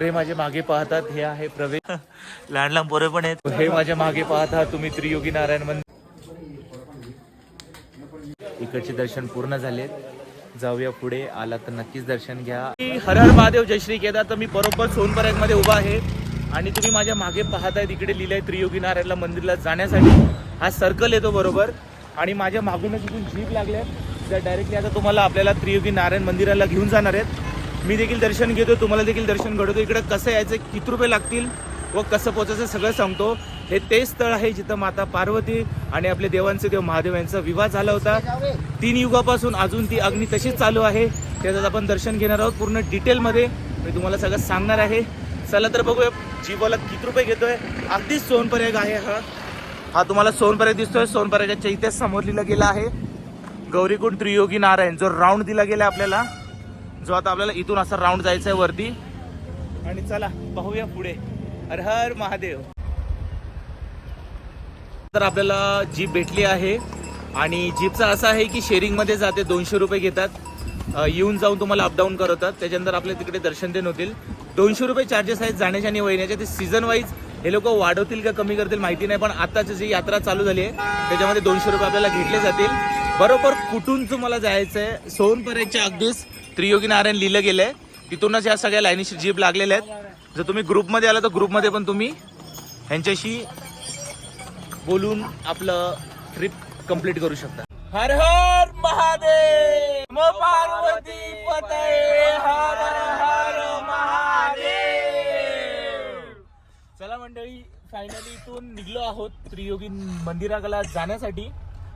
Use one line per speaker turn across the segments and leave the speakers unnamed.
हे माझे मागे पाहतात हे आहे प्रवेश
लहान लहान पोरे पण आहेत.
हे माझ्या मागे पाहता तुम्ही त्रियोगी नारायण मंदिर. इकडचे दर्शन पूर्ण झाले. जाऊया पुढे आला तर नक्कीच दर्शन घ्या. हर हर महादेव जय श्री केदार तर मी बरोबर सोनपर्यंत मध्ये उभा आहे. आणि तुम्ही माझ्या मागे पाहताय तिकडे लिहिलंय त्रियोगी नारायणला मंदिरला जाण्यासाठी. हा सर्कल येतो बरोबर. आणि माझ्या मागूनच इथून जीप लागल्या त्या डायरेक्टली आता तुम्हाला आपल्याला त्रियोगी नारायण मंदिराला घेऊन जाणार आहेत. मी देखील दर्शन घेतो तुम्हाला देखील दर्शन घडवतो इकडे कसं यायचं किती रुपये लागतील व कसं पोचायचं सगळं सांगतो. हे ते स्थळ आहे जिथं माता पार्वती आणि आपले देवांचे देव महादेव यांचा विवाह झाला होता. तीन युगापासून अजून ती अग्नी तशीच चालू आहे. त्याचं आपण दर्शन घेणार आहोत पूर्ण डिटेलमध्ये. मी तुम्हाला सगळं सांगणार आहे. चला तर बघूया जीवाला किती रुपये घेतोय. अगदीच सोनपर्यग आहे हा. हा तुम्हाला सोनपर्यग दिसतोय. सोनपर्यगाच्या इतिहास समोर लिहिला गेलं आहे. गौरीकुंड त्रियोगी नारायण जो राऊंड दिला गेला आपल्याला. जो आता आपल्याला इथून असा राऊंड जायचा आहे वरती. आणि चला पाहूया पुढे. हर हर महादेव. तर आपल्याला जीप भेटली आहे. आणि जीपचं असं आहे की शेअरिंगमध्ये जाते दोनशे रुपये घेतात. येऊन जाऊन तुम्हाला अपडाऊन करवतात त्याच्यानंतर आपल्या तिकडे दर्शन देण होतील. दोनशे रुपये चार्जेस आहेत जाण्याच्या आणि वहिन्याच्या ते सीझन वाईज हे लोक वाढवतील का कमी करतील माहिती नाही पण आताची जी यात्रा चालू झाली आहे त्याच्यामध्ये दोनशे रुपये आपल्याला घेतले जातील. बरोबर कुठून तुम्हाला जायचं आहे सोनपर्यंतच्या अगदीच त्रियोगी नारायण लिहिलं गेलंय. तिथूनच या सगळ्या लाईनीशी जीप लागलेल्या आहेत. जर तुम्ही ग्रुपमध्ये आला तर ग्रुपमध्ये पण तुम्ही ह्यांच्याशी बोलून आपलं ट्रिप कंप्लीट करू शकता. हर हर महादेव! पार्वती हर हर महादेव! चला मंडळी फायनली इथून निघलो आहोत त्रियोगी मंदिराला जाण्यासाठी.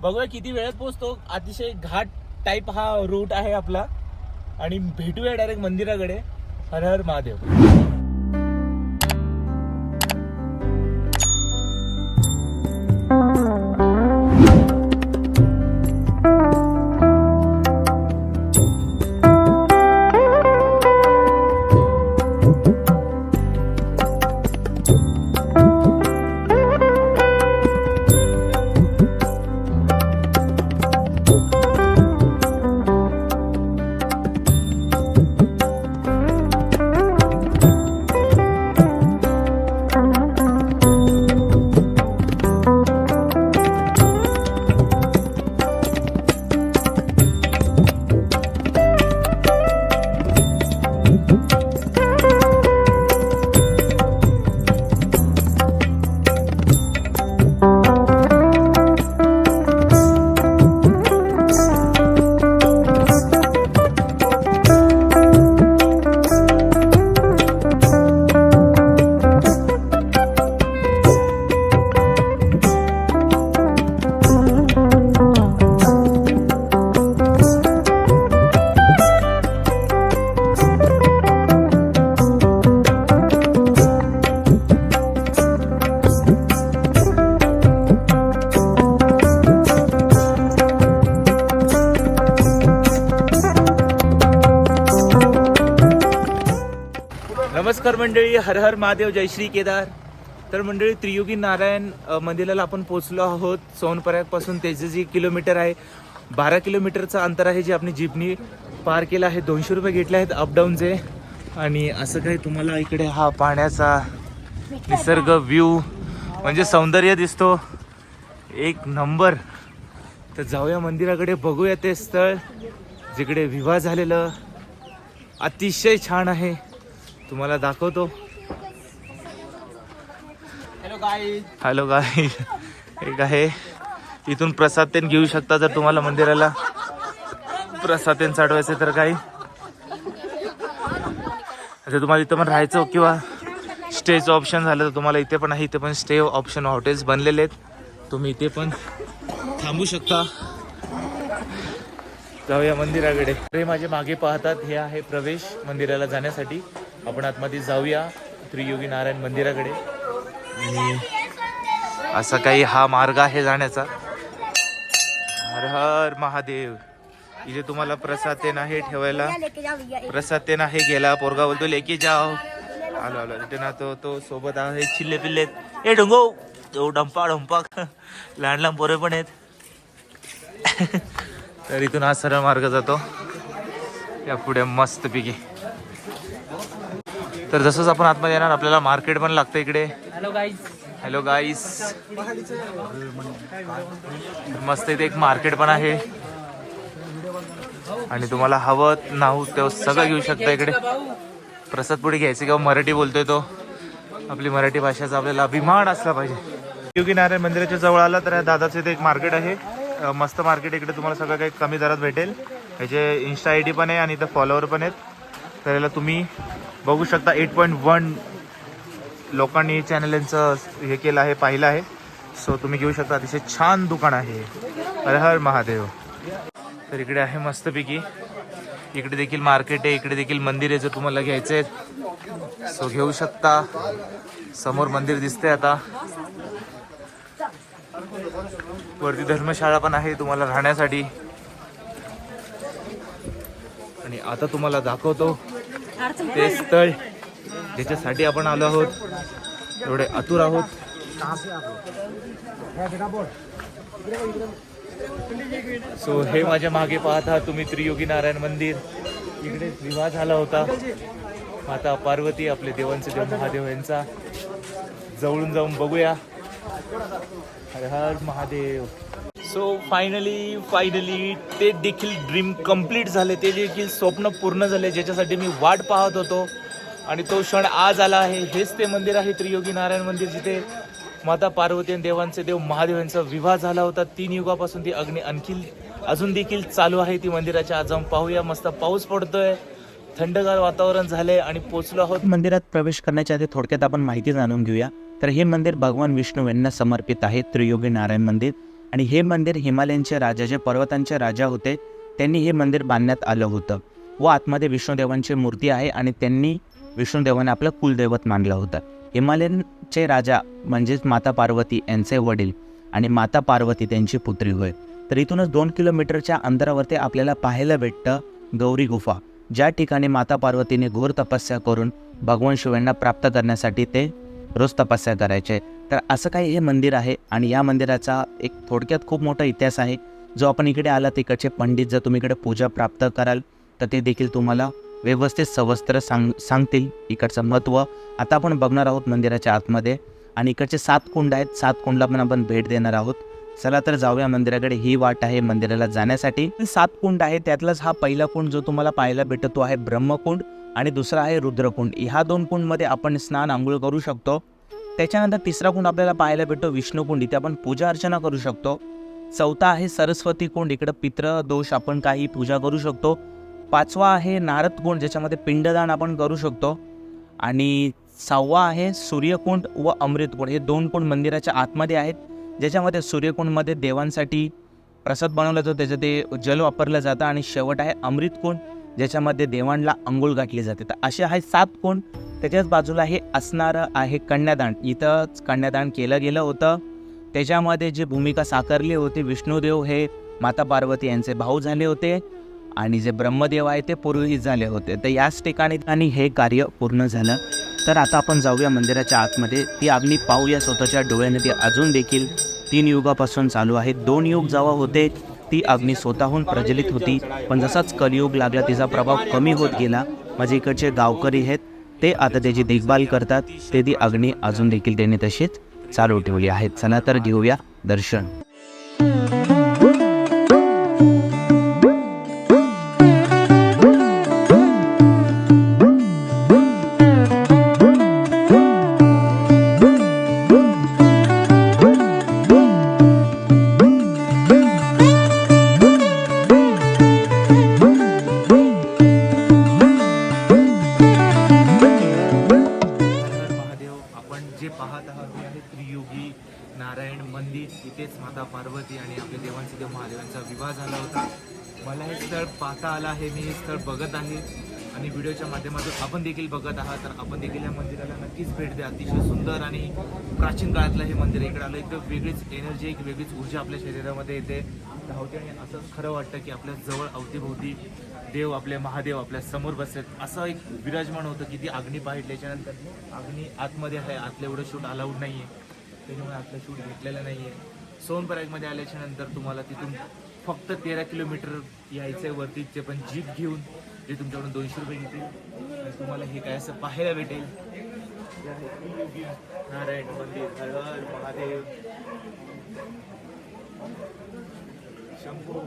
बघूया किती वेळेत पोहोचतो. अतिशय घाट टाईप हा रूट आहे आपला. आणि भेटूया डायरेक्ट मंदिराकडे. हर हर महादेव. नमस्कार मंडळी हर हर महादेव जय श्री केदार. तर मंडळी त्रियोगी नारायण मंदिराला आपण पोहोचलो आहोत. सोनपर्यागपासून त्याचे जे किलोमीटर आहे बारा किलोमीटरचं अंतर आहे जे आपण जीपनी पार केलं आहे. दोनशे रुपये घेतले आहेत अपडाऊनचे आणि असं काही तुम्हाला इकडे हा पाण्याचा निसर्ग व्ह्यू म्हणजे सौंदर्य दिसतो. एक नंबर तर जाऊया मंदिराकडे बघूया ते स्थळ जिकडे विवाह झालेलं अतिशय छान आहे. तुम्हाला दाखवतो. हॅलो गाय एक आहे. इथून प्रसाद तेन घेऊ शकता जर तुम्हाला मंदिराला. प्रसाद तेन चढवायचे तर काही. जर तुम्हाला इथं पण राहायचं किंवा स्टेचं ऑप्शन झालं तर तुम्हाला इथे पण आहे. इथे पण स्टे ऑप्शन हॉटेल्स बनलेले आहेत. तुम्ही इथे पण थांबू शकता. जाऊया मंदिराकडे. माझे मागे पाहतात. हे आहे प्रवेश मंदिराला जाण्यासाठी. आपण आतमध्ये जाऊया त्रियोगी नारायण मंदिराकडे. आणि असा काही हा मार्ग आहे जाण्याचा. हर हर महादेव. इथे तुम्हाला प्रसाद ते नाही ठेवायला. प्रसाद ते नाही गेला पोरगा बोलतो लेके जाओ. आलो आलो. इथे ना तो तो सोबत आहे चिल्ले पिल्ले ए डोंगो. तो डंपा डंपा. लहान लहान पोरे पण आहेत. तर इथून हा सरळ मार्ग जातो. या पुढे मस्त पिकी तर जसंच आपण आतमध्ये येणार आपल्याला मार्केट पण लागतं इकडे.
हॅलो गाईज
हॅलो गाईस मस्त इथे एक मार्केट पण आहे. आणि तुम्हाला हवं नाहू तेव्हा सगळं घेऊ शकता इकडे. प्रसाद पुढे घ्यायचे किंवा मराठी बोलतोय तो. आपली मराठी भाषेचा आपल्याला अभिमान असला पाहिजे. योगी नारायण मंदिराच्या जवळ आला तर या दादाचं इथे एक मार्केट आहे. मस्त मार्केट इकडे तुम्हाला सगळं काही कमी दरात भेटेल. याचे इन्स्टा आय डी पण आहे आणि इथं फॉलोअर पण आहेत. तर याला तुम्ही बघू शकता एट पॉईंट वन लोकांनी चॅनल यांचं हे केलं आहे पाहिलं आहे. सो तुम्ही घेऊ शकता अतिशय छान दुकान आहे. हर हर महादेव. तर इकडे आहे मस्तपैकी. इकडे देखील मार्केट आहे इकडे देखील मंदिर आहे जर तुम्हाला घ्यायचं आहे. सो घेऊ शकता. समोर मंदिर दिसते आता. वरती धर्मशाळा पण आहे तुम्हाला राहण्यासाठी. आणि आता तुम्हाला दाखवतो ते स्थळ ज्याच्यासाठी आपण आलो आहोत. एवढे आतुर आहोत. सो हे माझ्या मागे पाहत आहात तुम्ही त्रियोगी नारायण मंदिर. इकडे विवाह झाला होता. माता पार्वती आपले देवांचे देव महादेव यांचा. जवळून जाऊन बघूया. Har Har Mahadev. So finally finally ते देखील ड्रीम कंप्लीट झाले. ते देखील स्वप्न पूर्ण झाले. ज्याच्यासाठी मी वाट पाहत होतो. आणि तो क्षण आज आला आहे. हेच ते मंदिर आहे त्रियोगी नारायण मंदिर जिथे माता पार्वती आणि देवांचे देव महादेव यांचा विवाह झाला होता. तीन युगापासून ती अग्नी आणखी अजून देखील चालू आहे. ती मंदिराच्या आज जाऊन पाहूया. मस्त पाऊस पडतोय. थंडगार वातावरण झाले आणि पोचलो आहोत.
मंदिरात प्रवेश करण्याच्या आधी थोडक्यात आपण माहिती जाणून घेऊया. तर हे मंदिर भगवान विष्णू यांना समर्पित आहे. त्रियोगी नारायण मंदिर. आणि हे मंदिर हिमालयांचे राजा जे पर्वतांचे राजा होते त्यांनी हे मंदिर बांधण्यात आलं होतं. व आतमध्ये विष्णुदेवांची मूर्ती आहे आणि त्यांनी विष्णुदेवाने आपलं कुलदैवत मानलं होतं. हिमालयनचे राजा म्हणजेच माता पार्वती यांचे वडील आणि माता पार्वती त्यांची पुत्री होय. तर इथूनच दोन किलोमीटरच्या अंतरावरती आपल्याला पाहायला भेटतं गौरी गुफा. ज्या ठिकाणी माता पार्वतीने घोर तपस्या करून भगवान शिवांना प्राप्त करण्यासाठी ते रोज तपस्या करायचे. तर असं काही हे मंदिर आहे आणि या मंदिराचा एक थोडक्यात खूप मोठा इतिहास आहे. जो आपण इकडे आला तिकडचे पंडित जर तुम्ही इकडे पूजा प्राप्त कराल तर ते देखील तुम्हाला व्यवस्थित सवस्त्र सांग सांगतील इकडचं महत्त्व आता आपण बघणार आहोत मंदिराच्या आतमध्ये आणि इकडचे सात कुंड आहेत. सात कुंडला पण आपण भेट देणार आहोत. चला तर जाऊया मंदिराकडे. ही वाट आहे मंदिराला जाण्यासाठी. सात कुंड आहे त्यातलाच हा पहिला कुंड जो तुम्हाला पाहायला भेटतो तो आहे ब्रह्मकुंड आणि दुसरा आहे रुद्रकुंड. ह्या दोन कुंडमध्ये आपण स्नान आंघोळ करू शकतो. त्याच्यानंतर तिसरा कुंड आपल्याला पाहायला भेटतो विष्णुकुंड इथे आपण पूजा अर्चना करू शकतो. चौथा आहे सरस्वती कुंड. इकडं पित्र दोष आपण काही पूजा करू शकतो. पाचवा आहे नारद कुंड ज्याच्यामध्ये पिंडदान आपण करू शकतो. आणि सहावा आहे सूर्यकुंड व अमृतकुंड हे दोन कुंड मंदिराच्या आतमध्ये आहेत ज्याच्यामध्ये सूर्यकुंडमध्ये देवांसाठी प्रसाद बनवला जातो. त्याचं ते जल वापरलं जातं. आणि शेवट आहे अमृतकुंड ज्याच्यामध्ये देवांना अंघोळ गाठली जाते. तर असे आहे सात कुंड. त्याच्याच बाजूला हे असणारं आहे कन्यादान. इथंच कन्यादान केलं गेलं होतं. त्याच्यामध्ये जी भूमिका साकारली होती विष्णुदेव हे माता पार्वती यांचे भाऊ झाले होते आणि जे ब्रह्मदेव आहे ते पुरोहित झाले होते. तर याच ठिकाणी आणि हे कार्य पूर्ण झालं. तर आता आपण जाऊया मंदिराच्या आतमध्ये. ती अग्नी पाहूया स्वतःच्या डोळ्याने. ती अजून देखील तीन युगापासून चालू आहे. दोन युग जेव्हा होते ती अग्नी स्वतःहून प्रज्वलित होती. पण जसाच कलियुग लागला तिचा प्रभाव कमी होत गेला. माझे इकडचे गावकरी आहेत ते आता त्याची देखभाल करतात. ते ती अग्नी अजून देखील त्यांनी तशीच चालू ठेवली आहेत. चला तर घेऊया दर्शन.
होता मला हे स्थळ पाहता आलं आहे मी हे स्थळ बघत आहे आणि व्हिडिओच्या माध्यमातून आपण देखील बघत आहात तर आपण देखील या मंदिराला नक्कीच भेट द्या. अतिशय सुंदर आणि प्राचीन काळातलं हे मंदिर इकडे आलं. एकदम वेगळीच एनर्जी एक वेगळीच ऊर्जा आपल्या शरीरामध्ये येते. धावते आणि असं खरं वाटतं की आपल्या जवळ अवतीभोवती देव आपले महादेव आपल्यासमोर बसलेत. असं एक विराजमान होतं की ती अग्नी पाहिल्याच्यानंतर अग्नी आतमध्ये आहे. आतलं एवढं शूट अलाउड नाही आहे त्याच्यामुळे आतलं शूट घेतलेलं नाही आहे सोनपरागमध्ये आल्याच्यानंतर तुम्हाला तिथून फक्त तेरा किलोमीटर यायचं आहे वरती पण जीप घेऊन
जे तुमच्याकडून दोनशे रुपये घेतील तुम्हाला हे काय असं पाहायला भेटेल. नारायण मंदिर हर हर महादेव. शंभू.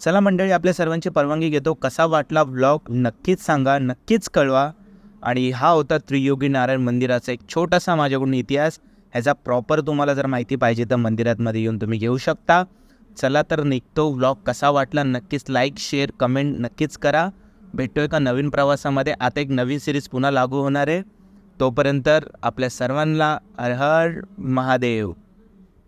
चला मंडळी आपल्या सर्वांची परवानगी घेतो. कसा वाटला ब्लॉग नक्कीच सांगा नक्कीच कळवा. आणि हा होता त्रियोगी नारायण मंदिराचा एक छोटासा माझ्याकडून इतिहास. ह्याचा प्रॉपर तुम्हाला जर माहिती पाहिजे तर मंदिरातमध्ये येऊन तुम्ही घेऊ शकता. चला तर निघतो. व्लॉग कसा वाटला नक्कीच लाईक शेअर कमेंट नक्कीच करा. भेटतो एका नवीन प्रवासामध्ये. आता एक नवीन सिरीज पुन्हा लागू होणार आहे. तोपर्यंत आपल्या सर्वांना हर हर महादेव.